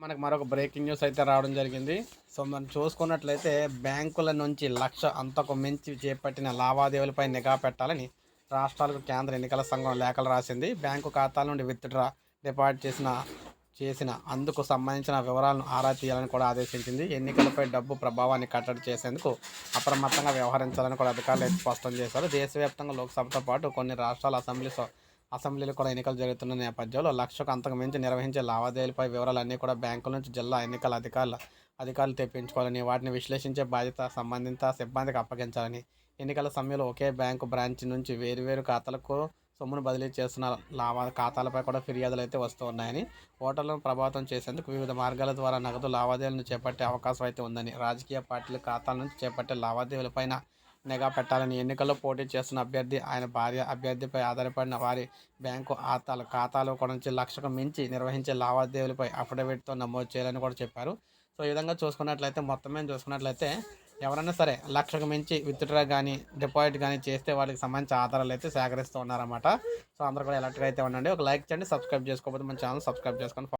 మనకు మరొక breaking news అయితే రావడం జరిగింది. సో మనం చూసుకున్నట్లయితే బ్యాంకుల నుంచి లక్ష అంతకు మించి చేపట్టిన లావాదేవీలపై నిఘా పెట్టాలని రాష్ట్రాలకు కేంద్ర ఎన్నికల సంఘం లేఖలు రాసింది. బ్యాంకు ఖాతాల నుండి విత్డ్రా డిపాజిట్ చేసిన చేసిన అందుకు సంబంధించిన వివరాలను ఆరా తీయాలని కూడా ఆదేశించింది. ఎన్నికలపై డబ్బు ప్రభావాన్ని కట్టడి చేసేందుకు అప్రమత్తంగా వ్యవహరించాలని కూడా అధికారులు అయితే స్పష్టం చేశారు. దేశవ్యాప్తంగా లోక్సభతో పాటు కొన్ని రాష్ట్రాల అసెంబ్లీ అసెంబ్లీలు కూడా ఎన్నికలు జరుగుతున్న నేపథ్యంలో లక్షకు అంతకు మించి నిర్వహించే లావాదేవీలపై వివరాలన్నీ కూడా బ్యాంకుల నుంచి జిల్లా ఎన్నికల అధికారుల అధికారులు తెప్పించుకోవాలని వాటిని విశ్లేషించే బాధ్యత సంబంధిత సిబ్బందికి అప్పగించాలని. ఎన్నికల సమయంలో ఒకే బ్యాంకు బ్రాంచ్ నుంచి వేరువేరు ఖాతాలకు సొమ్మును బదిలీ చేస్తున్న లావా ఖాతాలపై కూడా ఫిర్యాదులు అయితే వస్తూ ఉన్నాయని ఓటర్లను ప్రభావితం చేసేందుకు వివిధ మార్గాల ద్వారా నగదు లావాదేవీలను చేపట్టే అవకాశం అయితే ఉందని రాజకీయ పార్టీల ఖాతాల నుంచి చేపట్టే లావాదేవీలపైన నిఘా పెట్టాలని ఎన్నికల్లో పోటీ చేస్తున్న అభ్యర్థి ఆయన భార్య అభ్యర్థిపై ఆధారపడిన వారి బ్యాంకు ఖాతాలు ఖాతాలు కూడా నుంచి లక్షకు మించి నిర్వహించే లావాదేవీలపై అఫిడవిట్తో నమోదు చేయాలని కూడా చెప్పారు. సో ఈ విధంగా చూసుకున్నట్లయితే మొత్తం మీద చూసుకున్నట్లయితే ఎవరైనా సరే లక్షకు మించి విత్డ్రా కానీ డిపాజిట్ కానీ చేస్తే వాటికి సంబంధించిన ఆధారాలు అయితే సేకరిస్తూ ఉన్నారన్నమాట. సో అందరూ కూడా ఎలక్ట్గా అయితే ఉండండి. ఒక లైక్ చేయండి సబ్స్క్రైబ్ చేసుకోకపోతే మన ఛానల్ సబ్స్క్రైబ్ చేసుకొని